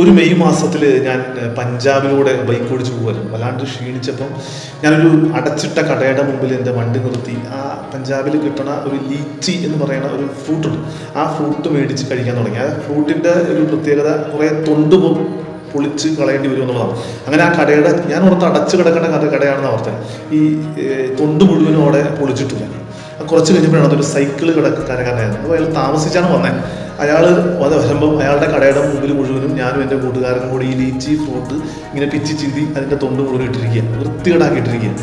ഒരു മെയ് മാസത്തിൽ ഞാൻ പഞ്ചാബിലൂടെ ബൈക്ക് ഓടിച്ച് പോകുമായിരുന്നു വല്ലാണ്ട് ക്ഷീണിച്ചപ്പം ഞാനൊരു അടച്ചിട്ട കടയുടെ മുമ്പിൽ എന്റെ വണ്ടി നിർത്തി. ആ പഞ്ചാബിൽ കിട്ടണ ഒരു ലീച്ചി എന്ന് പറയുന്ന ഒരു ഫ്രൂട്ടുണ്ട് ആ ഫ്രൂട്ട് മേടിച്ച് കഴിക്കാൻ തുടങ്ങി. ആ ഫ്രൂട്ടിന്റെ ഒരു പ്രത്യേകത കുറേ തൊണ്ട് പൊളിച്ച് കളയേണ്ടി വരും എന്നുള്ളതാണ്. അങ്ങനെ ആ കടയുടെ ഞാൻ ഓർത്ത് അടച്ചു കിടക്കേണ്ട കട കടയാണെന്ന് ഓർത്തത്. ഈ തൊണ്ട് മുഴുവനും അവിടെ പൊളിച്ചിട്ടില്ല കുറച്ച് കഴിഞ്ഞപ്പോഴാണ് അതൊരു സൈക്കിൾ കിടക്കാരനായിരുന്നു അപ്പോൾ അയാൾ താമസിച്ചാണ് വന്നത് അയാൾ അത് വരുമ്പം അയാളുടെ കടയുടെ മുമ്പിൽ മുഴുവനും ഞാനും എന്റെ കൂട്ടുകാരനും കൂടി ഈ ലീച്ചി ഫ്രൂട്ട് ഇങ്ങനെ പിച്ചി ചിന്തി അതിന്റെ തൊണ്ട് മുഴുവൻ ഇട്ടിരിക്കുക വൃത്തികേടാക്കിയിട്ടിരിക്കുക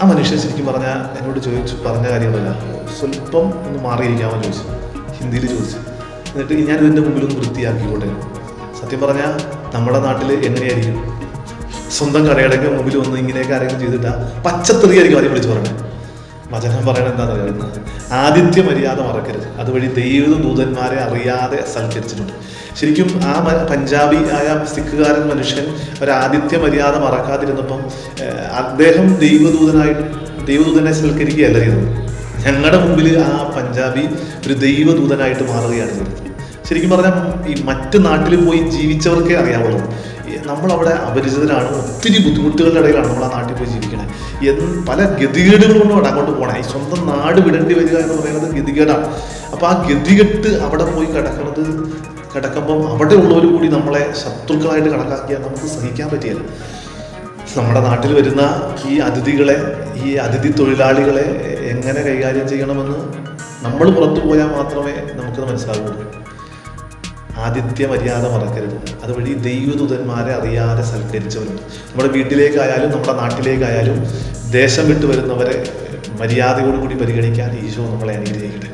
ആ മനുഷ്യൻ ശരിക്കും പറഞ്ഞാൽ എന്നോട് ചോദിച്ചു പറഞ്ഞ കാര്യമല്ല സ്വല്പം ഒന്ന് മാറിയിരിക്കാമോ ചോദിച്ചു. ഹിന്ദിയിൽ ചോദിച്ചു. എന്നിട്ട് ഞാൻ ഇതിന്റെ മുമ്പിൽ ഒന്ന് വൃത്തിയാക്കിക്കോട്ടെ. സത്യം പറഞ്ഞാൽ നമ്മുടെ നാട്ടിൽ എങ്ങനെയായിരിക്കും? സ്വന്തം കടയുടെ മുമ്പിൽ ഒന്ന് ഇങ്ങനെയൊക്കെ ആരെങ്കിലും ചെയ്തിട്ടാ പച്ചത്തെറിയായിരിക്കും ആദ്യം വിളിച്ച് പറയുന്നത്. വചനം പറയണത് എന്താണെന്ന് അറിയുന്നത് ആദിത്യ മര്യാദ മറക്കരുത്. അതുവഴി ദൈവ ദൂതന്മാരെ അറിയാതെ സൽക്കരിച്ചിട്ടുണ്ട്. ശരിക്കും ആ പഞ്ചാബി ആയ സിഖുകാരൻ മനുഷ്യൻ ഒരു മര്യാദ മറക്കാതിരുന്നപ്പം അദ്ദേഹം ദൈവദൂതനായിട്ട് ദൈവദൂതനെ സൽക്കരിക്കുകയല്ല ചെയ്തത്. ഞങ്ങളുടെ മുമ്പിൽ ആ പഞ്ചാബി ഒരു ദൈവദൂതനായിട്ട് മാറുകയാണ് ചെയ്തത്. ശരിക്കും പറഞ്ഞാൽ ഈ മറ്റു നാട്ടിൽ പോയി ജീവിച്ചവർക്കേ അറിയാവുള്ളൂ. നമ്മളവിടെ അപരിചിതരാണ്. ഒത്തിരി ബുദ്ധിമുട്ടുകളുടെ ഇടയിലാണ് നമ്മൾ ആ നാട്ടിൽ പോയി ജീവിക്കണത്. എന്ത് പല ഗതികേടുകളും കൊണ്ടുമാണ് അങ്ങോട്ട് പോകണേ സ്വന്തം നാട് വിടേണ്ടി വരിക എന്ന് പറയുന്നത് ഗതികേടാണ്. അപ്പോൾ ആ ഗതികെട്ട് അവിടെ പോയി കിടക്കുന്നത് കിടക്കുമ്പം അവിടെ ഉള്ളവർ കൂടി നമ്മളെ ശത്രുക്കളായിട്ട് കണക്കാക്കിയാൽ നമുക്ക് സഹിക്കാൻ പറ്റിയല്ല നമ്മുടെ നാട്ടിൽ വരുന്ന ഈ അതിഥികളെ ഈ അതിഥി തൊഴിലാളികളെ എങ്ങനെ കൈകാര്യം ചെയ്യണമെന്ന് നമ്മൾ പുറത്തു പോയാൽ മാത്രമേ നമുക്കത് മനസ്സിലാവുള്ളൂ. ആദിത്യ മര്യാദ മറക്കരുത്. അതുവഴി ദൈവദൂതന്മാരെ അറിയാതെ സൽക്കരിച്ചവരുണ്ട്. നമ്മുടെ വീട്ടിലേക്കായാലും നമ്മുടെ നാട്ടിലേക്കായാലും ദേശം വിട്ടു വരുന്നവരെ മര്യാദയോടുകൂടി പരിഗണിക്കാൻ ഈശോ നമ്മളെ അനുഗ്രഹിക്കട്ടെ.